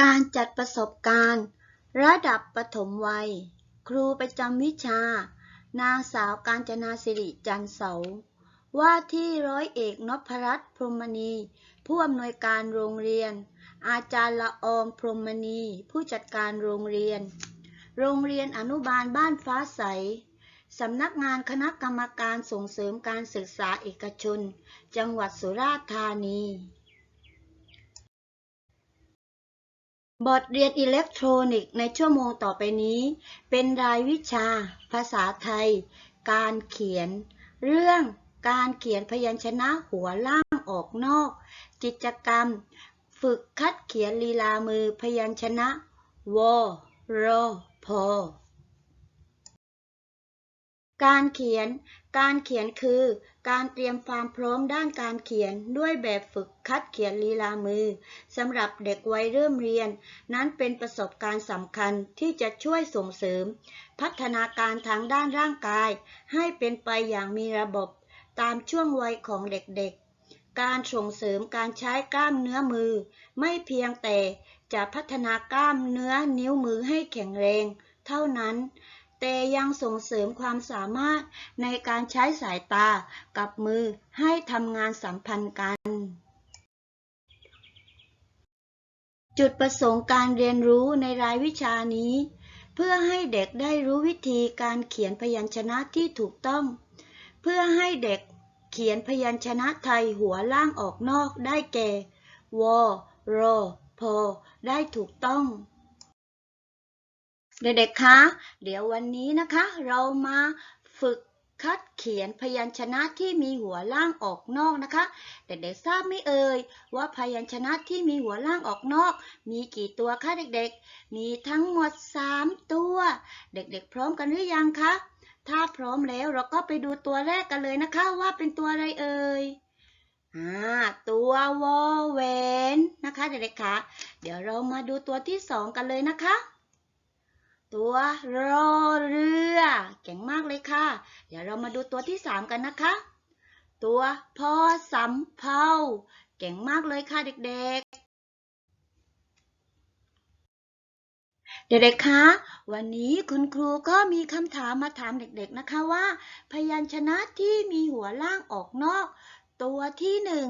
การจัดประสบการณ์ ระดับประถมวัย ครูประจำวิชา นางสาวกาญจนาสิริจันเสา ว่าที่ร้อยเอกนพรัตน์พรหมณี ผู้อำนวยการโรงเรียน อาจารย์ละอองพรหมณี ผู้จัดการโรงเรียน โรงเรียนอนุบาลบ้านฟ้าใสสำนักงานคณะกรรมการส่งเสริมการศึกษาเอกชน จังหวัดสุราษฎร์ธานี บทเรียนอิเล็กทรอนิกส์ในชั่วโมงต่อไปนี้ เป็นรายวิชา ภาษาไทย การเขียน เรื่องการเขียนพยัญชนะหัวล่างออกนอก กิจกรรม ฝึกคัดเขียนลีลามือพยัญชนะวรพ การเขียน การเขียนคือ การเตรียมความพร้อมด้านการเขียนด้วยแบบฝึกคัดเขียนลีลามือสำหรับเด็กวัยเริ่มเรียน นั้นเป็นประสบการณ์สำคัญที่จะช่วยส่งเสริม พัฒนาการทางด้านร่างกาย ให้เป็นไปอย่างมีระบบ ตามช่วงวัยของเด็กๆ การส่งเสริมการใช้กล้ามเนื้อมือ ไม่เพียงแต่จะพัฒนากล้ามเนื้อนิ้วมือให้แข็งแรง เท่านั้น แต่ยังส่งเสริมความสามารถในการใช้สายตากับมือให้ทำงานสัมพันธ์กัน จุดประสงค์การเรียนรู้ในรายวิชานี้ เพื่อให้เด็กได้รู้วิธีการเขียนพยัญชนะที่ถูกต้อง เพื่อให้เด็กเขียนพยัญชนะไทยหัวล่างออกนอกได้แก่วรพได้ถูกต้อง เด็กๆ คะ เดี๋ยววันนี้นะคะ เรามาฝึกคัดเขียนพยัญชนะที่มีหัวล่างออกนอกนะคะ เด็กๆ ทราบไหมเอ่ยว่าพยัญชนะที่มีหัวล่างออกนอก มีกี่ตัวคะเด็กๆ มีทั้งหมด 3 ตัว เด็กๆ พร้อมกันหรือยังคะ ถ้าพร้อมแล้วเราก็ไปดูตัวแรกกันเลยนะคะว่าเป็นตัวอะไรเอ่ยอ่าตัววอแหวนนะคะเด็กๆคะเดี๋ยวเรามาดูตัวที่สองกันเลยนะคะ ตัวรอเรือ เก่งมากเลยค่ะ เดี๋ยวเรามาดูตัวที่สามกันนะคะ ตัวพอสำเภาเก่งมากเลยค่ะเด็กๆเด็กๆ คะ วันนี้คุณครูก็มีคำถามมาถามเด็กๆ นะคะว่า พยัญชนะที่มีหัวล่างออกนอก ตัวที่หนึ่ง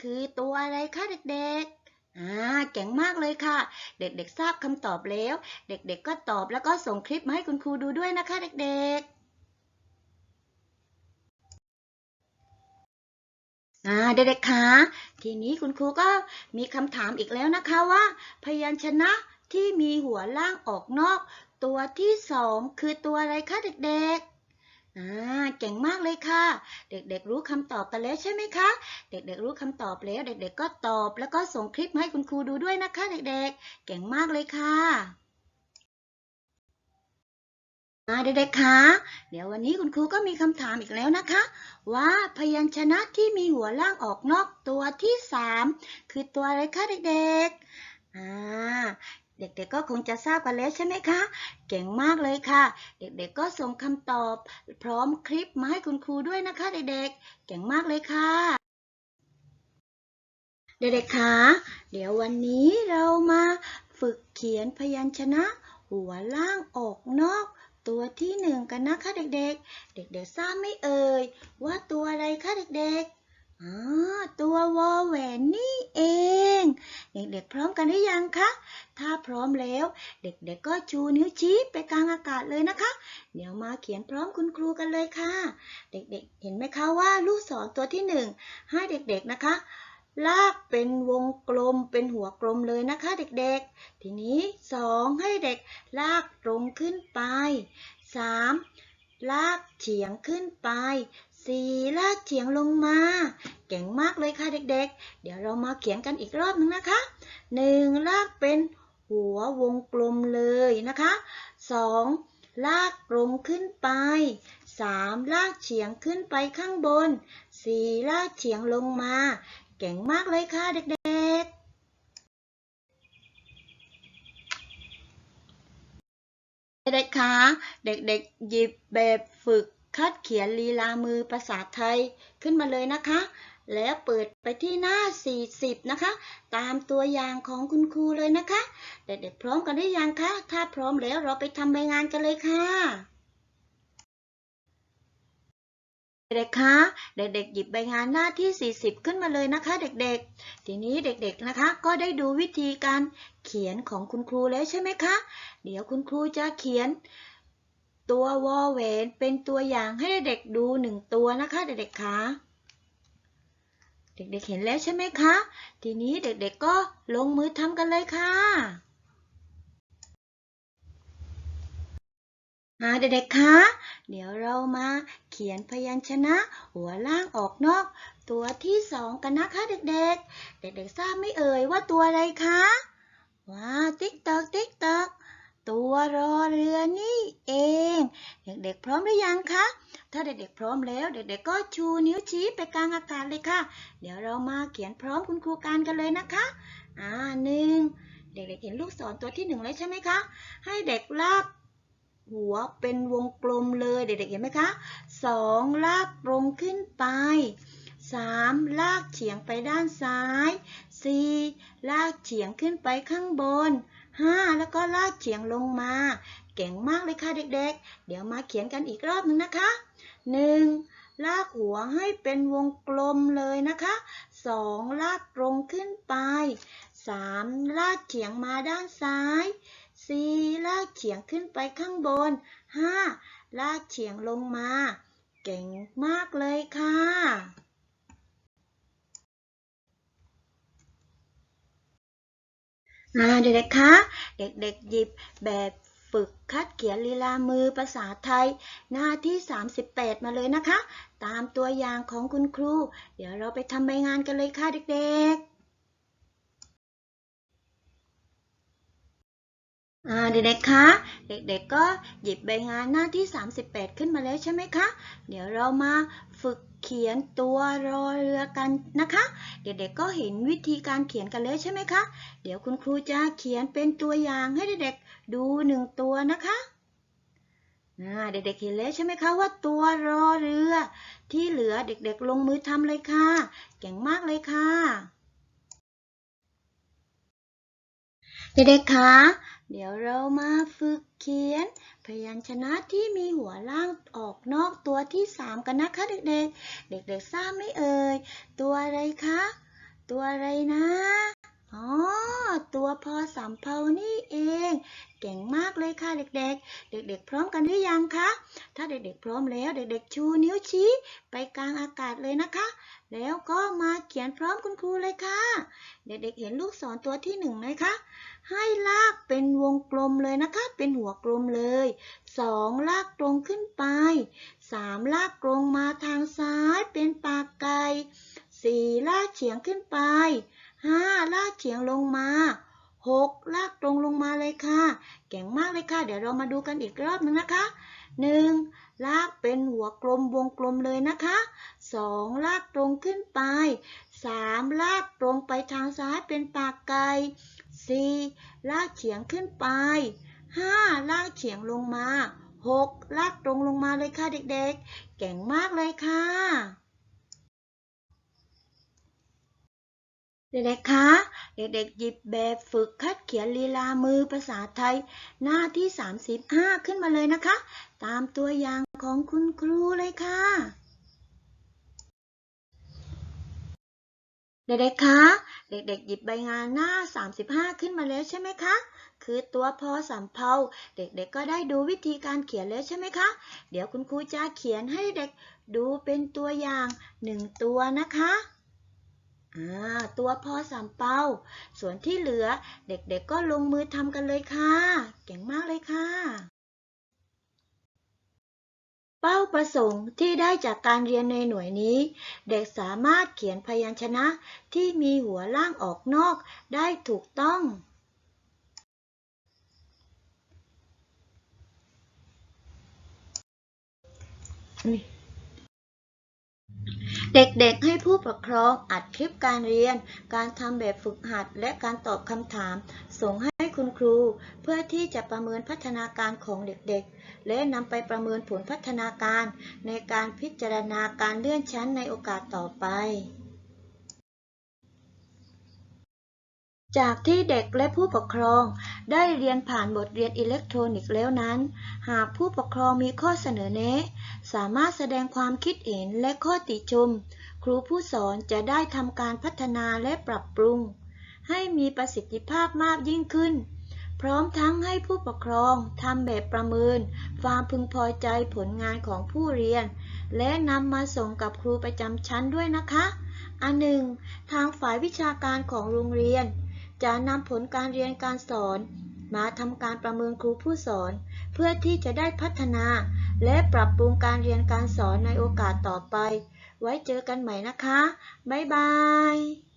คือตัวอะไรคะเด็กๆ อ่าเก่งมากเลยค่ะ เด็กๆทราบคำตอบแล้ว เด็กๆก็ตอบแล้วก็ส่งคลิปมาให้คุณครูดูด้วยนะคะ เด็กๆเด็กๆคะทีนี้คุณครูก็มีคำถามอีกแล้วนะคะว่า พยัญชนะที่มีหัวล่างออกนอก ตัวที่สองคือตัวอะไรคะเด็กๆ อ่าเก่งมากเลยค่ะ เด็กๆรู้คำตอบกันแล้วใช่ไหมคะ เด็กๆรู้คำตอบแล้ว เด็กๆก็ตอบ แล้วก็ส่งคลิปมาให้คุณครูดูด้วยนะคะ เด็กๆ เก่งมากเลยค่ะอ่าเด็กๆคะเดี๋ยววันนี้คุณครูก็มีคำถามอีกแล้วนะคะ ว่าพยัญชนะที่มีหัวล่างออกนอกตัวที่สามคือตัวอะไรคะเด็กๆอ่า เด็กๆก็คงจะทราบกันแล้วใช่ไหมคะ เก่งมากเลยค่ะ เด็กๆก็ส่งคำตอบ พร้อมคลิปมาให้คุณครูด้วยนะคะ เด็กๆ เก่งมากเลยค่ะ เด็กๆคะเดี๋ยววันนี้เรามาฝึกเขียนพยัญชนะ หัวล่างออกนอก ตัวที่หนึ่งกันนะคะ เด็กๆ เด็กๆทราบไหมเอ่ยว่าตัวอะไรคะเด็กๆ ตัววอแหวนนี่เอง เด็กๆพร้อมกันหรือยังคะ ถ้าพร้อมแล้ว เด็กๆก็ชูนิ้วชี้ไปกลางอากาศเลยนะคะ เดี๋ยวมาเขียนพร้อมคุณครูกันเลยค่ะ เด็กๆ เห็นไหมคะว่าลูกศรตัวที่หนึ่งให้เด็กๆนะคะ ลากเป็นวงกลมเป็นหัวกลมเลยนะคะ เด็กๆ ทีนี้สองให้เด็กลากตรงขึ้นไปสามลากเฉียงขึ้นไป สี่ลากเฉียงลงมา เก่งมากเลยค่ะเด็กๆเดี๋ยวเรามาเขียนกันอีกรอบนึงนะคะหนึ่งลากเป็นหัววงกลมเลยนะคะสองลากตรงขึ้นไปสามลากเฉียงขึ้นไปข้างบนสี่ลากเฉียงลงมา เก่งมากเลยค่ะเด็กๆเด็กๆคะเด็กๆหยิบแบบฝึก คัดเขียนลีลามือภาษาไทยขึ้นมาเลยนะคะ แล้วเปิดไปที่หน้า 40 นะคะ ตามตัวอย่างของคุณครูเลยนะคะ เด็กๆพร้อมกันหรือยังคะ ถ้าพร้อมแล้วเราไปทำใบงานกันเลยค่ะเด็กๆคะ เด็กๆ หยิบใบงานหน้าที่ 40 ขึ้นมาเลยนะคะ เด็กๆ ทีนี้เด็กๆ นะคะ ก็ได้ดูวิธีการเขียนของคุณครูแล้วใช่ไหมคะ เดี๋ยวคุณครูจะเขียน ตัววอแหวนเป็นตัวอย่างให้เด็กดูหนึ่งตัวนะคะเด็กๆคะเด็กๆเห็นแล้วใช่ไหมคะ ทีนี้เด็กๆก็ลงมือทำกันเลยค่ะอ่าเด็กๆคะ เดี๋ยวเรามาเขียนพยัญชนะ หัวล่างออกนอก ตัวที่สองกันนะคะเด็กๆ เด็กๆทราบไม่เอ่ยว่าตัวอะไรคะ ว้าวติ๊กตอกติ๊กตอก ตัวรอเรือนี่เอง เด็กๆพร้อมหรือยังคะ ถ้าเด็กๆพร้อมแล้ว เด็กๆก็ชูนิ้วชี้ไปกลางอากาศเลยค่ะ เดี๋ยวเรามาเขียนพร้อมคุณครูการกันเลยนะคะ อ่าหนึ่งเด็กๆเห็นลูกศรตัวที่หนึ่งแล้วใช่ไหมคะ ให้เด็กลากหัวเป็นวงกลมเลยเด็กๆเห็นไหมคะสองลากตรงขึ้นไปสามลากเฉียงไปด้านซ้ายสี่ลากเฉียงขึ้นไปข้างบน ห้าแล้วก็ลากเฉียงลงมา เก่งมากเลยค่ะเด็กๆ เดี๋ยวมาเขียนกันอีกรอบหนึ่งนะคะหนึ่งลากหัวให้เป็นวงกลมเลยนะคะสองลากตรงขึ้นไปสามลากเฉียงมาด้านซ้ายสี่ลากเฉียงขึ้นไปข้างบนห้าลากเฉียงลงมา เก่งมากเลยค่ะ อ่าเด็กๆคะ เด็กๆหยิบแบบฝึกคัดเขียนลีลามือภาษาไทย หน้าที่ 38 มาเลยนะคะ ตามตัวอย่างของคุณครู เดี๋ยวเราไปทำใบงานกันเลยค่ะเด็กๆเด็กๆคะ เด็กๆก็หยิบใบงานหน้าที่ 38 ขึ้นมาแล้วใช่ไหมคะ เดี๋ยวเรามาฝึก เขียนตัวรอเรือกันนะคะ เด็กๆก็เห็นวิธีการเขียนกันแล้วใช่ไหมคะ เดี๋ยวคุณครูจะเขียนเป็นตัวอย่างให้เด็กๆดูหนึ่งตัวนะคะเด็กๆเห็นแล้วใช่ไหมคะว่าตัวรอเรือ ที่เหลือเด็กๆลงมือทำเลยค่ะ เก่งมากเลยค่ะ เด็กๆคะ เดี๋ยวเรามาฝึกเขียน พยัญชนะที่มีหัวล่างออกนอกตัวที่ 3 กันนะคะเด็กๆ เด็กๆทราบไหมเอ่ย ตัวอะไรคะ ตัวอะไรนะ อ๋อ ตัวพอสำเพานี่เอง เก่งมากเลยค่ะเด็กๆ เด็ก ๆ พร้อมกันหรือยังคะ ถ้าเด็กๆ พร้อมแล้ว เด็กๆ ชูนิ้วชี้ ไปกลางอากาศเลยนะคะ แล้วก็มาเขียนพร้อมคุณครูเลยค่ะ เด็กๆ เห็นลูกศรตัวที่หนึ่งไหมคะ ให้ลากเป็นวงกลมเลยนะคะ เป็นหัวกลมเลยสองลากตรงขึ้นไปสามลากตรงมาทางซ้ายเป็นปากไก่สี่ลากเฉียงขึ้นไปห้าลากเฉียงลงมาหกลากตรงลงมาเลยค่ะ เก่งมากเลยค่ะ เดี๋ยวเรามาดูกันอีกรอบนึงนะคะหนึ่งลากเป็นหัวกลมวงกลมเลยนะคะสองลากตรงขึ้นไปสามลากตรงไปทางซ้ายเป็นปากไก่ สี่ลากเฉียงขึ้นไปห้าลากเฉียงลงมาหกลากตรงลงมาเลยค่ะเด็กๆ เก่งมากเลยค่ะเด็กๆ คะ เด็กๆ หยิบแบบฝึกคัดเขียนลีลามือภาษาไทย หน้าที่ 35 ขึ้นมาเลยนะคะ ตามตัวอย่างของคุณครูเลยค่ะ เด็กๆ คะ เด็กๆ หยิบใบงานหน้า 35 ขึ้นมาแล้วใช่ไหมคะ คือตัวพอสำเพาเด็กๆ ก็ได้ดูวิธีการเขียนแล้วใช่ไหมคะ เดี๋ยวคุณครูจะเขียนให้เด็กดูเป็นตัวอย่างหนึ่งตัวนะคะตัวพอสำเปาส่วนที่เหลือเด็กๆก็ลงมือทำกันเลยค่ะ เก่งมากเลยค่ะ เป้าประสงค์ที่ได้จากการเรียนในหน่วยนี้ เด็กสามารถเขียนพยัญชนะที่มีหัวล่างออกนอกได้ถูกต้อง เด็กๆให้ผู้ปกครองอัดคลิปการเรียน การทำแบบฝึกหัดและการตอบคำถาม ส่งให้ คุณครูเพื่อที่จะประเมินพัฒนาการของเด็กๆ และนำไปประเมินผลพัฒนาการในการพิจารณาการเลื่อนชั้นในโอกาสต่อไป จากที่เด็กและผู้ปกครองได้เรียนผ่านบทเรียนอิเล็กทรอนิกส์แล้วนั้น หากผู้ปกครองมีข้อเสนอแนะ สามารถแสดงความคิดเห็นและข้อติชม ครูผู้สอนจะได้ทำการพัฒนาและปรับปรุง ให้มีประสิทธิภาพมากยิ่งขึ้น พร้อมทั้งให้ผู้ปกครองทำแบบประเมิน ความพึงพอใจผลงานของผู้เรียน และนำมาส่งกับครูประจำชั้นด้วยนะคะ อันหนึ่ง ทางฝ่ายวิชาการของโรงเรียน จะนำผลการเรียนการสอน มาทำการประเมินครูผู้สอน เพื่อที่จะได้พัฒนา และปรับปรุงการเรียนการสอนในโอกาสต่อไป ไว้เจอกันใหม่นะคะ บ๊ายบาย